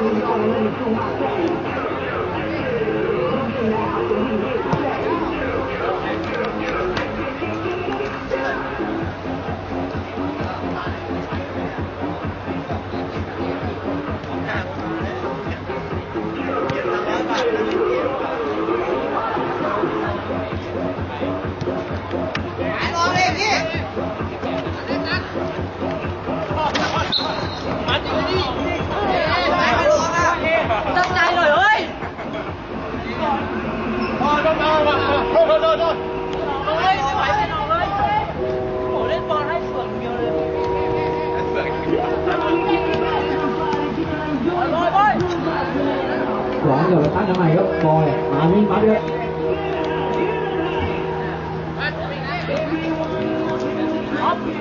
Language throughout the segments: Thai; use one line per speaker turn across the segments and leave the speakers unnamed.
Mình cho vào đây một phần quà cho chị.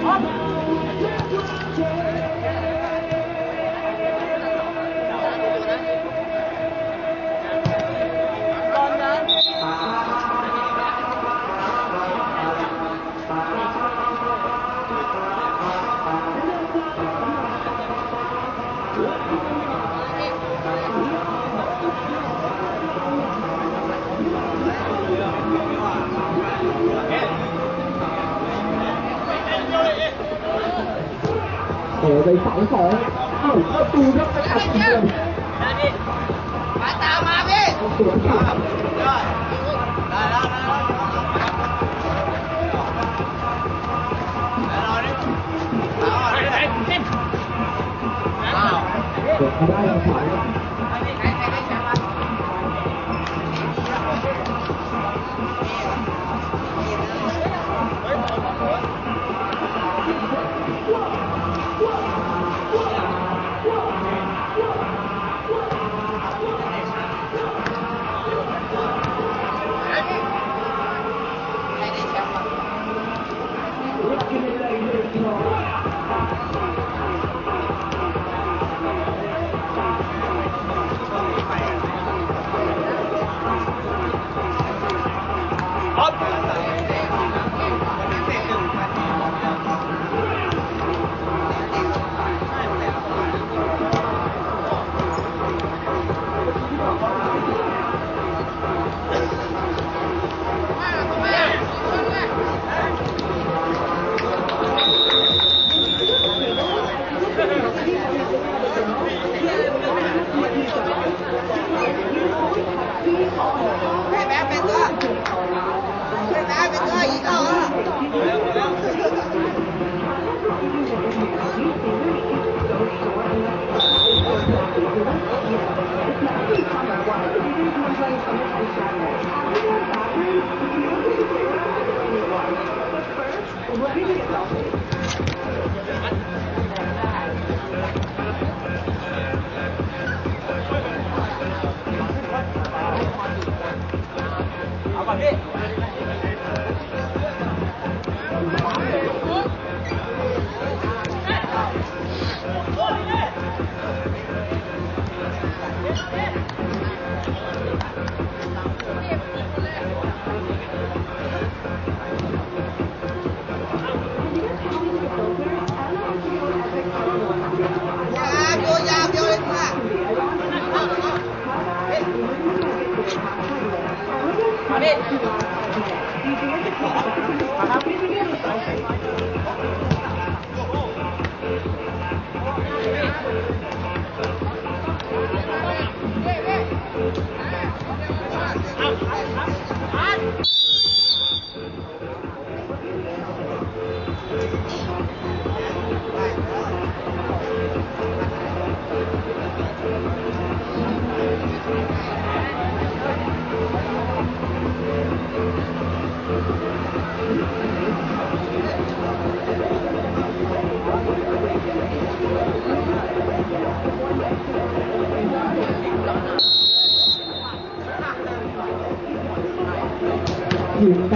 Up. เลยเสา
สองเอ้าประตูครับไปอัดเงิ
น
มาตามมาพี่
สวนกลับได้
แล้วได้แล้ว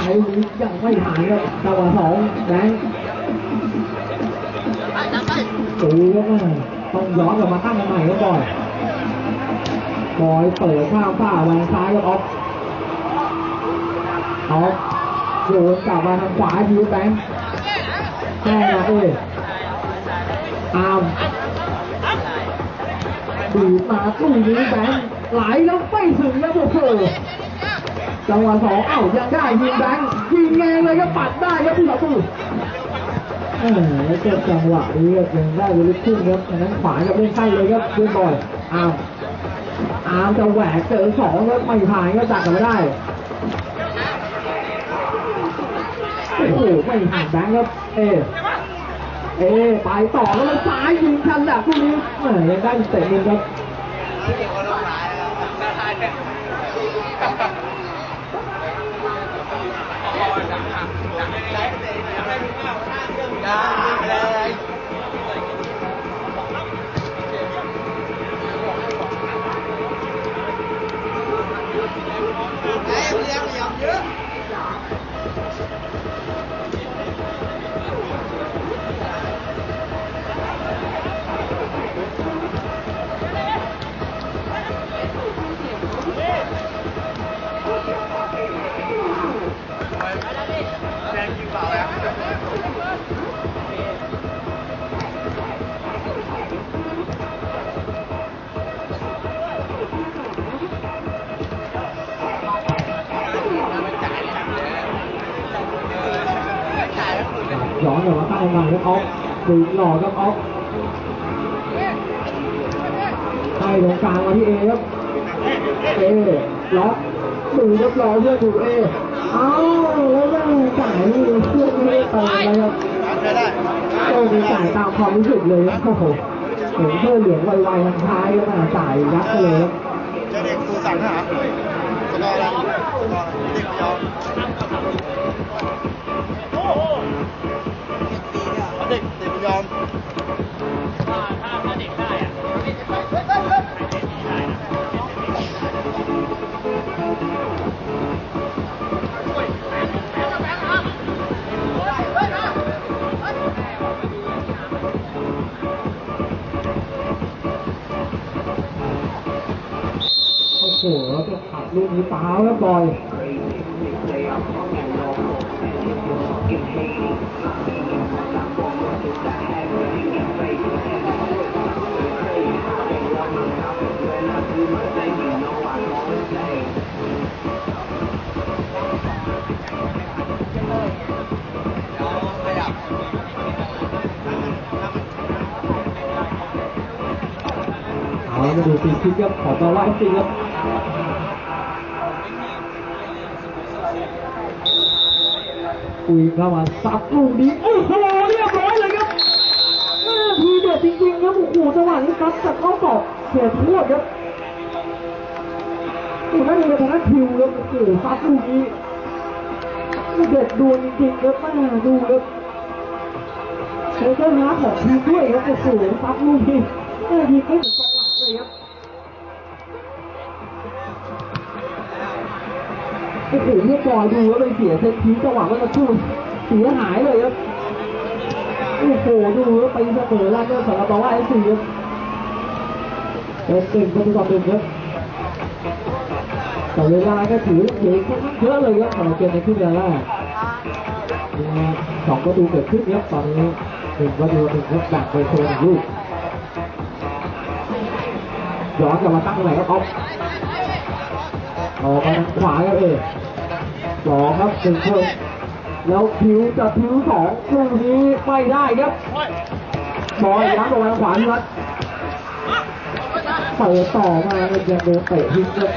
ายวัยั
งไม่หายครับจังหวะสองแรงตีแล้วนะต้องย้อนกลับมาตั้งใหม่ก็บ่อยบอยเปิดข้าวฝ้าแรงซ้ายแล้ออฟออฟโยนกลับมาทางขวายูแบงค์แก้มะเอ้ยอามดีมาตู้ยูแบงค์ไหลแล้วไม่ถึงแล้วโอ้โห จังหวะสองเอ้ายังได้ยิงแบงค์ยิงแงงเลยก็ปัดได้ครับผู้ต่อสู้เออแล้วเก็จังหวะนี้ยังได้ไปลึกขึ้นครับอันนั้นขวากับเล่นใกล้เลยครับเพื่อนบอยอ้าร์มอาร์มจะแหวกเจอสองครับไม่ผ่านก็จักกันไม่ได้โอ้โหไม่ผ่านแบงค์ครับเอเอไปต่อแล้วมันซ้ายยิงชันแบบพวกนี้แหมยังได้เตะมุมครับ
ไย้อ
นกลับมาตั้งใหม่ครับออฟตีหล่อครับออฟให้ตรงกลางมาที่เอครับเอล็อกดูครับรอเพื่อถูกเอเอ้าแล้วแม่งจ่ายนี่เพื่อนไม่ได้เติมเลยครับโอ้มีจ่ายตามความรู้สึกเลยครับโอ้โหเห็นเพื่อนเหลืองไวๆทางท้ายก็มาจ่ายยัดเลยครับ
เจะเด็กครูสั่งนะฮะ ยอม
โอ้โหแล้วก็ขับลูกนี้เปล่าแล้วบอย เอามาดูฟีคิกครับขอมาว่าจริงครับอุยเข้ามาซับลูกนี้โอ้โหเรียบร้อยเลยครับทีเด็ดจริงๆครับโอ้โหจังหวะนี้ซับจากเข้าตอกเสียทั้งหมดครับโอ้นั่นเองทางด้นทิวครับโอ้โหซับลูกนี้เด็ดดวลจริงๆครับแม่ดูครับเซอร์เจอร์ฮาของทีมด้วยครับโอ้โหซับลูกนี้แม่ที มไม่เหมือนกองหลังเลยครับโอ้โหเมื่อบอยดูแล้วไปเสียเซตทีจังหวะว่าจะสู้เสียหายเลยครับโอ้โหดูแล้วไปเสมอแล้วก็สำหรับบาว่าไอ้สี่ครับเป็นเก่งประตูต่อหนึ่งครับแต่เวลาก็ถือเหลือค่อนข้างเยอะเลยครับสำหรับเกมในครึ่งแรกสองประตูเกิดขึ้นครับตอนนี้หนึ่งประตูหนึ่งครับแบ่งไปโซนหนึ่งลูก ย้อนกลับมาตั้งตรงไหนครับออฟออกมาขวาครับเอสองครับหนึ่งคนแล้วผิวจะผิวสองลูกนี้ไม่ได้ครับบอยย้ำออกมาทาขวาที่วัดเปิดต่อมาเนี่ยจะโดนเตะทิ้งครับ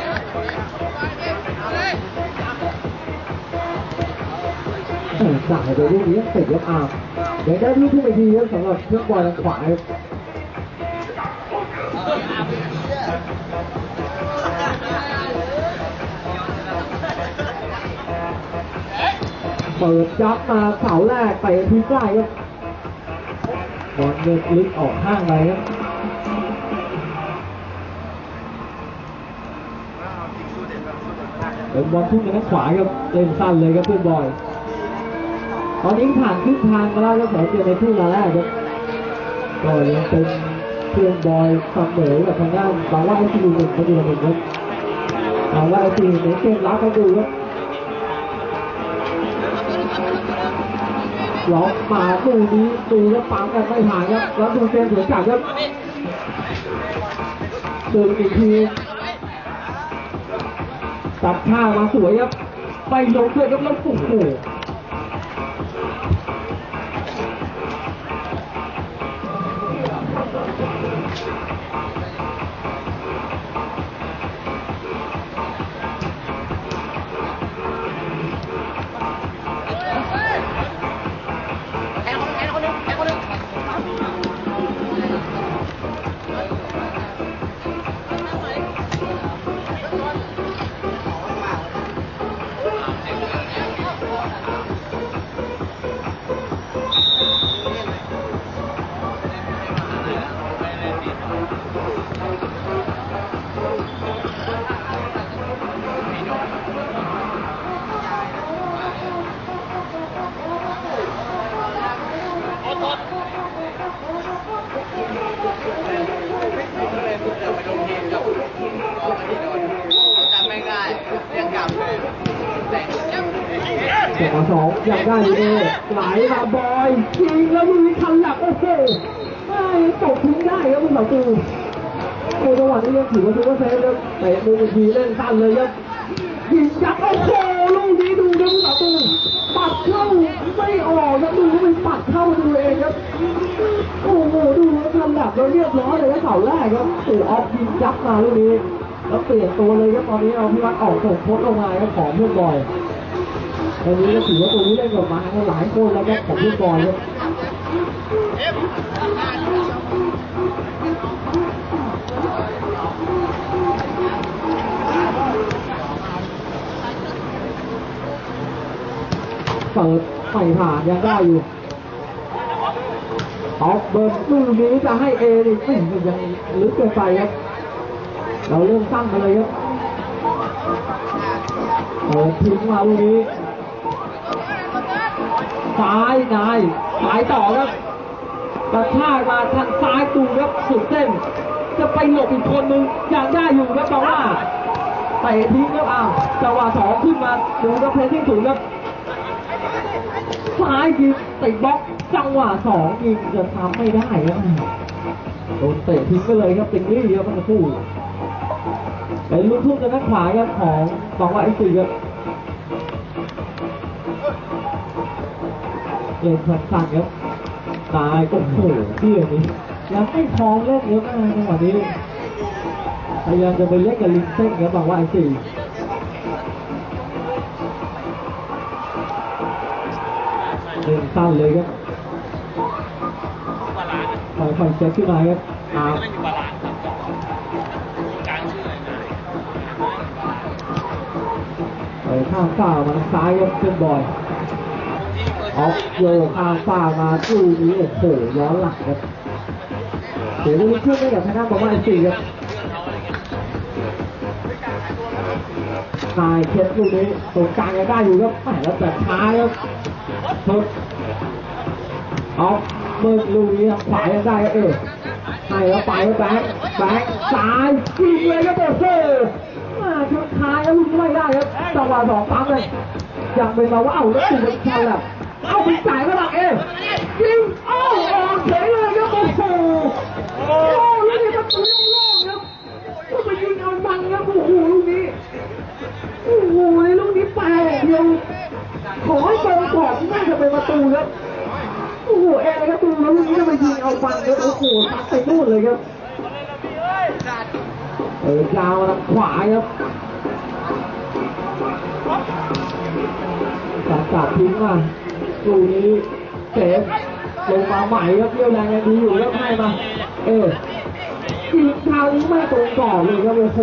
เออจ่ายไปลูกนี้ติดครับอาร์มยังได้ลูกที่ไม่ดีครับสำหรับเครื่องบอลทางขวา เปิดยับมาเสาแรกเตะทิ้งได้ครับบอลเดินลึกออกข้างไปครับเป็นบอลทุ่งนทางขวาครับเล่นสั้นเลยครับเพื่อนบอย ตอนนี้ผ่านครึ่งทางมาแล้วครับสำหรับเกมในครึ่งแรกครับก็ยังเป็นเพื่อนบอยเสมอกับทางด้านบางว่าไอซีหนึ่งประตูต่อหนึ่งครับบางว่าไอซีในเกมรับไปดูครับ ล็อกมาตู้นี้ดูแล้วปังกันไม่ห่ายครับ แล้วดูเกมสวนกลับครับเดินอีกทีตัดข้ามาสวยครับไปลงด้วยครับแล้วโอ้โห อยากได้เอไหลมาบอยยิงแล้วลูกนี้ทันหลักโอ้โหไม่ตกทิ้งได้ครับคุณเสาตูโอ้จังหวะนี้ยังถือว่าซูเปอร์เซฟครับเตะมือทีเล่นสั้นเลยครับยิงยัดโอ้โหลูกนี้ดูครับคุณเสาตูปัดเข้าไม่ออกครับดูว่ามันปัดเข้าดูเองครับโอ้โหดูแล้วทันหลักแล้วเรียบร้อยเลยครับเสาแรกครับโอ้ออฟยิงยัดมาลูกนี้แล้วเปลี่ยนตัวเลยครับตอนนี้เอาพี่วัดออกส่งโค้ดลงมาครับขอเพื่อนบอย ตอนนี้ก็ถือว่าตัวนี้เล่นกับมาหลายคนแล้วก็ของเพื่อนบอยเปิดไม่ผ่านยังได้อยู่ออกเบิร์นลูกนี้จะให้เอนี่ไม่ยังลึกเกินไปครับ เราเริ่มตั้งมาเลยครับเปิดทิ้งมาลูกนี้ ซ้ายนายสายต่อครับกระชากมาทางซ้ายตูครับสุดเส้น จะไปหลบอีกคนนึงยังได้อยู่ครับแต่ว่าเตะทิ้งครับอ้าวจังหวะสองขึ้นมาดูครับเพลที่สูงครับซ้ายยิงติดบล็อกจังหวะสองยิงจะทำไม่ได้ครับโดนเตะทิ้งไปเลยครับติงลี่ครับมันจะสู้เป็นลูกทุ่งจากด้านขวาครับของสองว่าไอ้สี่ครับ เล่นสั้นๆครับตายโอ้โหเที่ยนี้ยังไม่พร้อมเล่นเยอะมากจังหวะนี้พยายามจะไปเล่นกับลิงเส้นครับบอกว่าไอ้สี่เล่นสั้นเลยครับ
บาลานซ์
ค่อยๆเช็คขึ้นมาครับอา
ไม่อยู่บาลานซ์ครับกลางชื่ออะไรนะ
ไปข้างฝ้ามาซ้ายครับเพื่อนบอย ออฟโยข้างฝ้ามาสู้นี้โอ้โหย้อนหลังครับเดี๋ยวลูกเชื่อมได้กับทางด้านบอกว่าไอ้สี่ครับนายเคสลูกนี้ตรงกลางยังได้อยู่ครับแหมแล้วแบบช้าครับทดเอาเบิร์ลูกนี้ทางขวายังได้ครับเออให้แล้วไปแล้วแบงค์แบงค์ซ้ายยิงเลยครับโอ้โหมาชุดท้ายแล้วลูกนี้ไม่ได้ครับจังหวะสองปั๊มเลยยังเป็นมาว่าเอ้าแล้วถูกเป็นชันแหละ เอาไปจ่ายก็หลักเองยิงเอ้าออกเฉยเลยครับโอ้โหโอ้ลูกนี้ครับตัวโล่งๆครับก็ไปยิงเอาบังครับโอ้โหลูกนี้โอ้โหในลูกนี้แปลกเดียวขอให้ตรงก่อนน่าจะเป็นประตูครับโอ้โหเอ็นเลยครับตูแล้วลูกนี้จะไปยิงเอาฟันครับโอ้โหซัดไปนู่นเลยครับเออยาวมาทางขวาครับจับจับทิ้งมา ลูกนี้เซฟลงมาใหม่ครับเรี่ยวแรงยังดีอยู่ครับให้มา เออยิงเท้าไม่ตรงก่อนเลยครับโอ้โห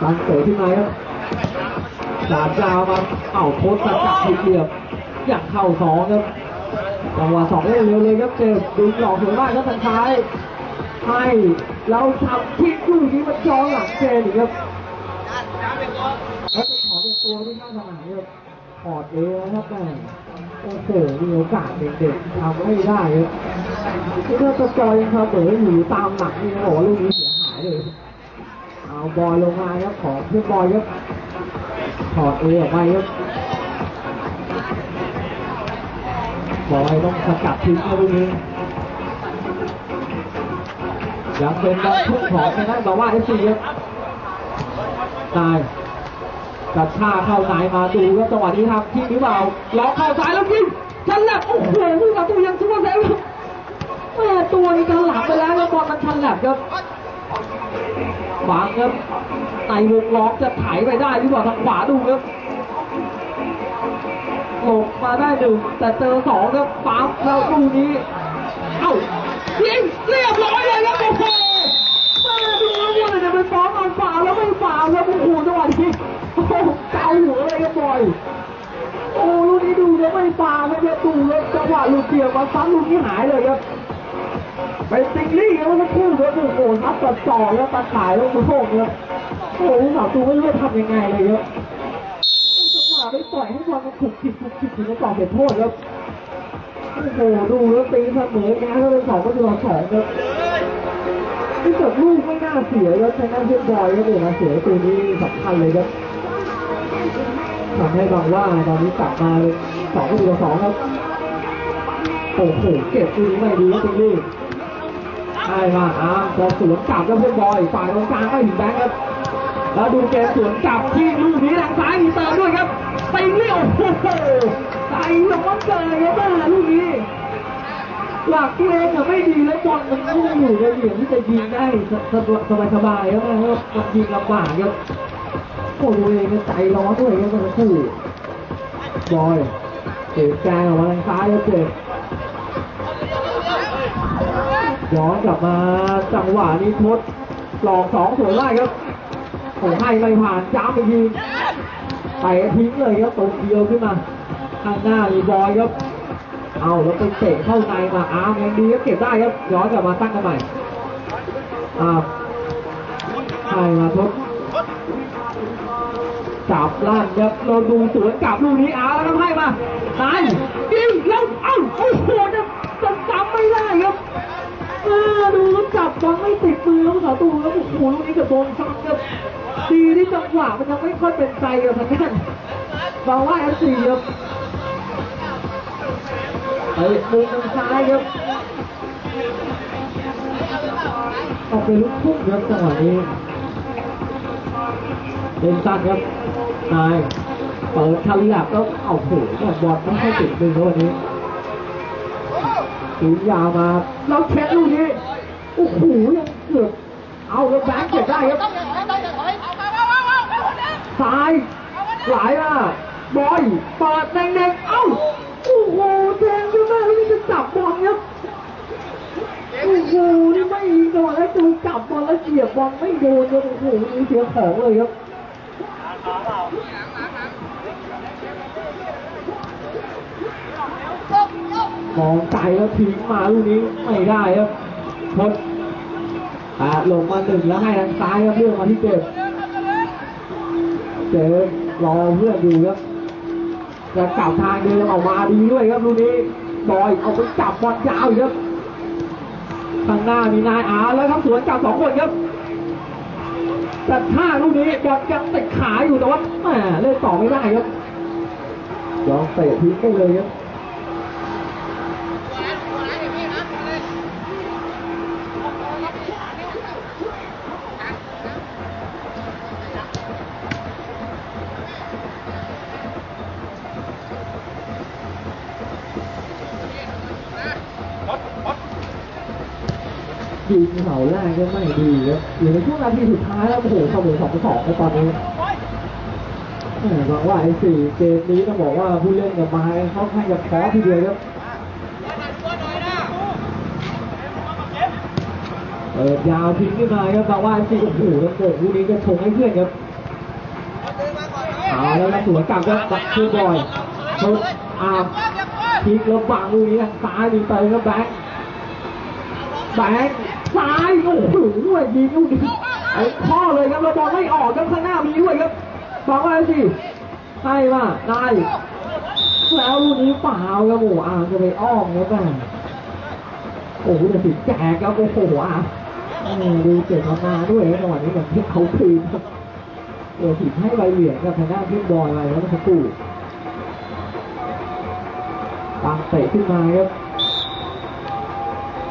ตันเตะขึ้นมาครับสามยาวมาเอ้าโค้ชสังกัดผิดเหลี่ยมอยากเข้าสองครับจังหวะสองเร็วเลยครับเจมส์ดึงหลอกสวยมากครับทางซ้าย ให้เราทำคิดลูกนี้มันจองหลังเจมส์อีกครับแล้วจะขอเป็นตัวที่ข้าสนามครับถอดเอวนะครับแม่โอ้โหมีโอกาสเด็กๆทำไม่ได้ครับคือถ้าสกอร์ยังทำเหมือนอยู่ตามหลักนี่นะบอกว่าลูกนี้เสียหายเลยเอาบอลลงมาครับขอเพื่อบอยครับถอดเอออกไปครับบอยต้องสกัดทิ้งครับตรงนี้ ยังเป็นบอลทุกของนะบอกว่าเอฟซีครับตายกัดชาเข้าในมาดูครับจังหวะนี้ครับที่หรือเปล่าล็อกเข้าซ้ายแล้วยิงชันแหลบโอ้โหผู้ประตูยังซุปเปอร์เซฟครับแม่ตัวนี้กันหลับไปแล้วแล้วบอลมันชันแหลบครับฟังครับในวงล้อมจะไถไปได้หรือเปล่าทางขวาดูครับหลบมาได้หนึ่งแต่เจอสองครับปั๊มแล้วลูกนี้ เอ้า ยิงเรียบร้อยเลยครับโอ้โหมาดูแล้วว่าจะไปฟ้องเอาฝ่าแล้วไม่ฝ่าวครับโอ้โหจังหวะนี้โอ้โหเกาหัวเลยครับบอยโอ้ลูกนี้ดูแล้วไม่ฝ่าวครับดูแล้วจังหวะลูกเดียวมาซ้ำลูกนี้หายเลยครับไปติงลี่แล้วก็คู่แล้วโอ้โหนับตัดต่อแล้วตัดขายแล้วโอ้โหเนี่ยโอ้โหสาวตูไม่รู้จะทำยังไงเลยครับจังหวะไปปล่อยให้บอลมันถูกผิดถูกผิดถึงจะต่อเสียโทษครับ โอ้โหดูแล้วตีเสมอแกแล้วเป็นสองก็คือสองครับที่เกิดลูกไม่น่าเสียแล้วใช้น้าเพื่อนบอยก็เดี๋ยวมาเสียตัวนี้สำคัญเลยครับทำให้บางว่าตอนนี้กลับมาสองก็คือสองครับโอ้โหเก็บปืนไม่ดีครับตรงนี้ใช่มาอ้ามพอสวนกลับแล้วเพื่อนบอยฝ่ายตรงกลางก็หินแบงค์ครับแล้วดูเกมสวนกลับที่ลูกนี้ทางซ้ายมีเติมด้วยครับติงนี่โอ้โห ใส่ลงมันเกินครับแม่ลูกนี้หลักตัวเองอะไม่ดีแล้วบอลมันพุ่งอยู่ในเหลี่ยมที่จะยิงได้สบสบายสบายๆครับแม่ครับมันยิงลำบากครับโอ้ดูเองใจร้อนด้วยครับทั้งคู่บอยเก็บแกงออกมาทางซ้ายแล้วเจ็บย้อนกลับมาจังหวะนี้ทดหลอกสองสวยไล่ครับโอ้ให้ไม่ผ่านจ้ามอีกทีไปทิ้งเลยครับตรงเดียวขึ้นมา ข้างหน้ามีบอยครับ เอาแล้วไปเตะเข้าในมาอาร์มยังดีก็เก็บได้ครับย้อนกลับมาตั้งกันใหม่อาร์มให้มาทดจับลั่นครับเราดูสวนกลับลูกนี้อาร์แล้วก็ให้มานายยิงแล้วเอ้าโอ้โหจะจะจำไม่ได้ครับดูแล้วจับบอลไม่ติดมือแล้วสาตูแล้วโอ้โหลูกนี้กับโดนซ้ำครับดีที่จังหวะมันยังไม่ค่อยเป็นใจกับทางด้านบาว่าเอฟซีครับ อ้ยมุมทางซ้ายครับออกไปลุกพุ่งครับจังหวะนี้เล่นสั้นครับนายเปิดคาริลับแล้วเอาโหเนี่บอลไม่ค่อยติดมือเขาวันนี้สูงยาวมาเราแค่ลูกนี้โอ้โหยังเกือบเอาแล้วแบงค์เก็บได้ครับซ้ายหลายอะบอยเปิดแดงๆเอ้าโอ้โห แทงขึ้นมาแล้วนี่จะจับบอลครับโอ้โหนี่ไม่ยิงจังหวะแล้วจูจับบอลแล้วเสียบบอลไม่โดนครับโอ้โหนี่เสียของเลยครับมองไกลแล้วทิ้งมาลูกนี้ไม่ได้ครับทดอ่าลงมาหนึ่งแล้วให้ทางซ้ายครับเลื่อนมาที่เจ็บเจอรอเพื่อนอยู่ครับ จะกลับทางเดินออกมาดีด้วยครับลูกนี้บอยเอาไปจับบอลยาวอีกครับข้างหน้ามีนายอาแล้วครับสวนกลับสองคนครับแต่ท่าลูกนี้บอลยังติดขาอยู่แต่ว่าแหมเล่นต่อไม่ได้ครับลองเตะทิ้งไปเลยครับ ยิงเสาแรกก็ไม่ดีครับอยู่ในช่วงนาทีสุดท้ายแล้วโอ้โหเสมอสองสองในตอนนี้แหม่หวังว่าไอ้สี่เกมนี้ต้องบอกว่าผู้เล่นกับมาเขาให้กับท้อทีเดียวครับเปิดยาวทิ้งขึ้นมาครับหวังว่าไอ้สี่โอ้โหแล้วเกิดลูกนี้ก็ชงให้เพื่อนครับเอาแล้วนะสวนกลับก็บักคือบอยชนอาบทิ้งแล้วบังลูกนี้ทางซ้ายมีไปครับแบงค์แบงซ้ายโอ้โหด้วยยิงลูกนี้ไอ้ข้อเลยครับเราบอลไม่ออกครับข้างหน้ามีด้วยครับฟังไว้สิให้มานายแล้วลูกนี้เปล่าครับโอ้โหอ่าจะไปอ้อมครับแม่โอ้โหแต่สิแจกครับโอ้โหอะดูเจตนาด้วยนะจังหวะนี้เหมือนที่เขาคืนครับเออถีบให้ใบเหลียญกับทางด้านที่บอลอะไรแล้วมันสักครู่ตามเตะขึ้นมาครับ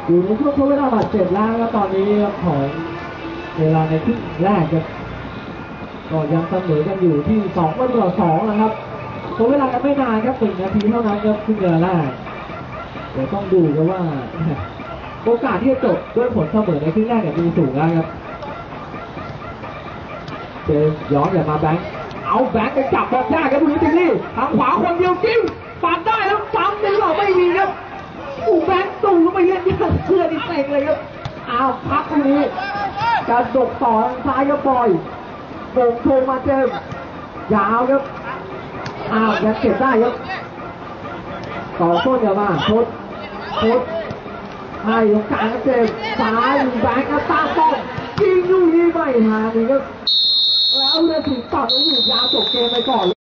อยู่ในช่วงทดเวลาบาดเจ็บแล้วครับตอนนี้ของเวลาในครึ่งแรกครับก็ยังเสมอกันอยู่ที่สองต่อสองนะครับทดเวลากันไม่นานครับหนึ่งนาทีเท่านั้นครับครึ่งเวลาแรกเดี๋ยวต้องดูกันว่า โอกาสที่จะจบด้วยผลเสมอในครึ่งแรกเนี่ยมีสูงแล้วครับเจมส์ย้อนกลับมาแบงค์เอาแบงค์ไปจับบอลยากครับคุณลิติลี่ทางขวาคนเดียวจิ้มปัดได้แล้วซ้ำหรือเปล่าไม่มีครับ อูแบงค์ตู่เข้าไปเล่นยาเพื่อนอีกเต็งเลยครับเอาวพักตรงนี้กระดกต่อทางซ้ายก็ปล่อยโป่งโชงมาเจมยาวครับอ้าวยังเก็บได้ครับต่อต้นกลับมาโคตรโคตรให้ตรงกลางครับเจมส์ซ้ายแบงค์ก็ตามป้อมยิงลูกนี้ไม่หานี่ครับแล้วเรือถึงตัดแล้วอยู่ยาวจบเกมไปก่อน